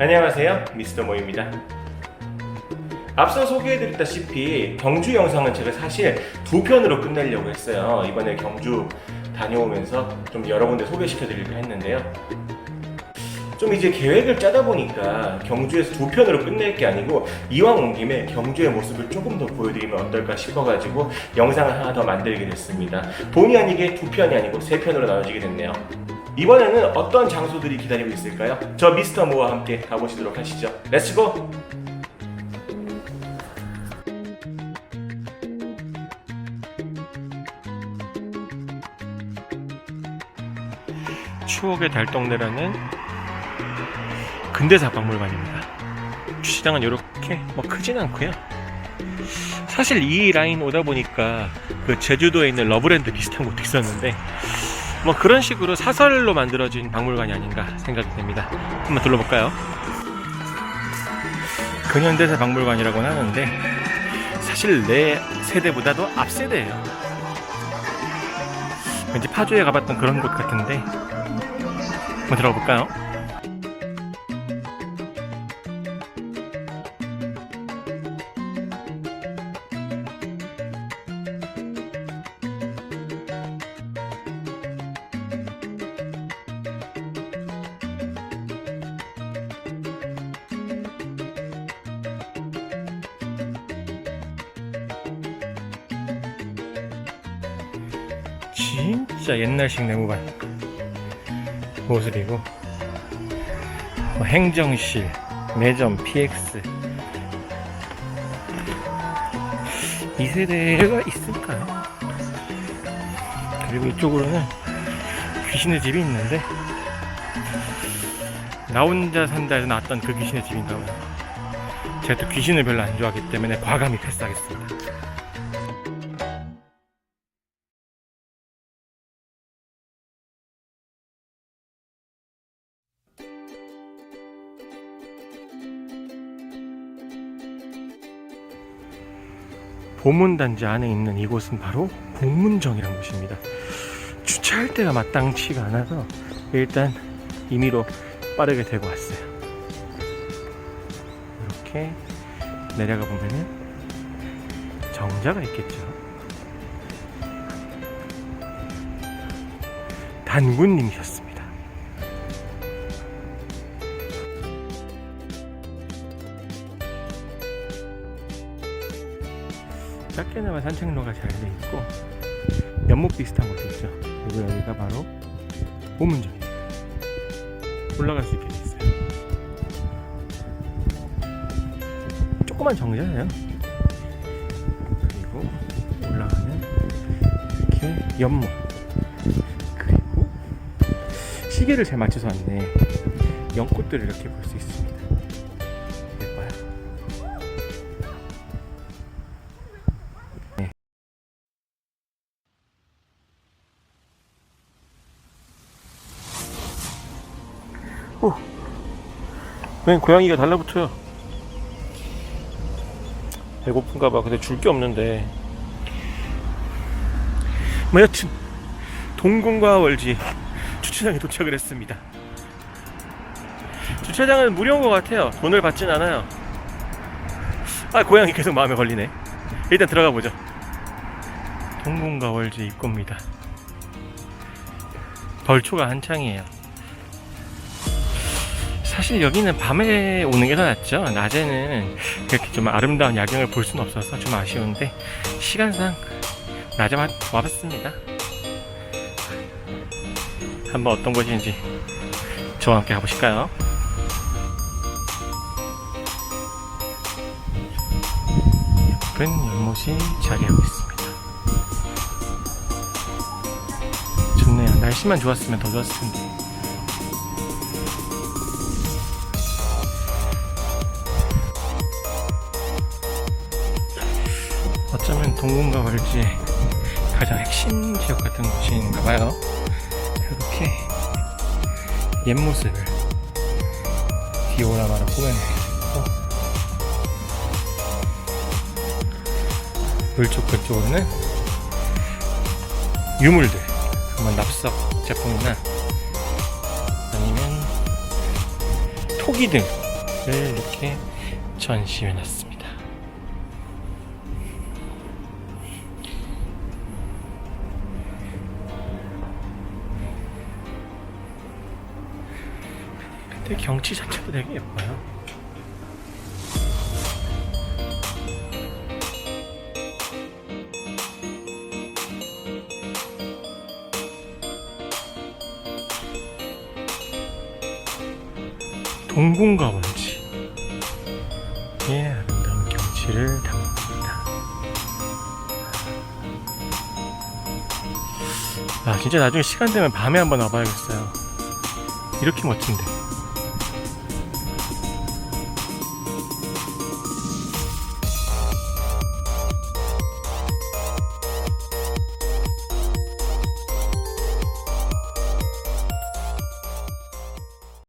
안녕하세요. 미스터 모입니다. 앞서 소개해드렸다시피 경주 영상은 제가 사실 두 편으로 끝내려고 했어요. 이번에 경주 다녀오면서 좀 여러 군데 소개시켜드리려 했는데요. 좀 이제 계획을 짜다 보니까 경주에서 두 편으로 끝낼 게 아니고 이왕 온 김에 경주의 모습을 조금 더 보여드리면 어떨까 싶어가지고 영상을 하나 더 만들게 됐습니다. 본의 아니게 두 편이 아니고 세 편으로 나눠지게 됐네요 이번에는 어떤 장소들이 기다리고 있을까요? 저 미스터 모와 함께 가보시도록 하시죠. 렛츠고! 추억의 달동네라는 근대사 박물관입니다. 주시장은 이렇게 뭐 크진 않고요. 사실 이 라인 오다 보니까 그 제주도에 있는 러브랜드 비슷한 곳도 있었는데 뭐 그런 식으로 사설로 만들어진 박물관이 아닌가 생각이 됩니다. 한번 둘러볼까요? 근현대사 박물관이라고는 하는데 사실 내 세대보다도 앞 세대예요. 왠지 파주에 가봤던 그런 곳 같은데 한번 들어볼까요? 진짜 옛날식 내무반. 모습이고. 뭐 행정실, 매점, PX 이 세대가 있을까요? 그리고 이쪽으로는 귀신의 집이 있는데 나 혼자 산다에서 나왔던 그 귀신의 집인가 봐요. 제가 또 귀신을 별로 안 좋아하기 때문에 과감히 패스하겠습니다 보문단지 안에 있는 이곳은 바로 복문정이라는 곳입니다. 주차할 때가 마땅치가 않아서 일단 임의로 빠르게 대고 왔어요. 이렇게 내려가 보면은 정자가 있겠죠. 단군님이셨습니다. 작게나마 산책로가 잘 돼 있고 연못 비슷한 곳도 있죠. 그리고 여기가 바로 보문정입니다. 올라갈 수 있게 돼 있어요. 조그만 정자예요. 그리고 올라가면 이렇게 연못 그리고 시계를 잘 맞춰서 왔네. 연꽃들을 이렇게 볼 수 있습니다. 웬 고양이가 달라붙어요. 배고픈가 봐. 근데 줄 게 없는데. 뭐 여튼 동궁과 월지 주차장에 도착을 했습니다. 주차장은 무료인 것 같아요. 돈을 받진 않아요. 아 고양이 계속 마음에 걸리네. 일단 들어가 보죠. 동궁과 월지 입구입니다. 벌초가 한창이에요. 사실 여기는 밤에 오는 게 더 낫죠. 낮에는 이렇게 좀 아름다운 야경을 볼 수는 없어서 좀 아쉬운데 시간상 낮에 와- 와봤습니다. 한번 어떤 곳인지 저와 함께 가보실까요? 예쁜 연못이 자리하고 있습니다. 좋네요. 날씨만 좋았으면 더 좋았을 텐데. 동궁과 월지의 가장 핵심 지역 같은 곳인가 봐요. 이렇게 옛 모습을 디오라마로 꾸며내고 물쪽 그쪽으로는 유물들, 한번 납석 제품이나 아니면 토기들 이렇게 전시해 놨습니다. 근데 경치 자체도 되게 예뻐요. 동궁과 원지 의 아름다운 경치를 담습니다. 아 진짜 나중에 시간 되면 밤에 한번 와봐야겠어요. 이렇게 멋진데.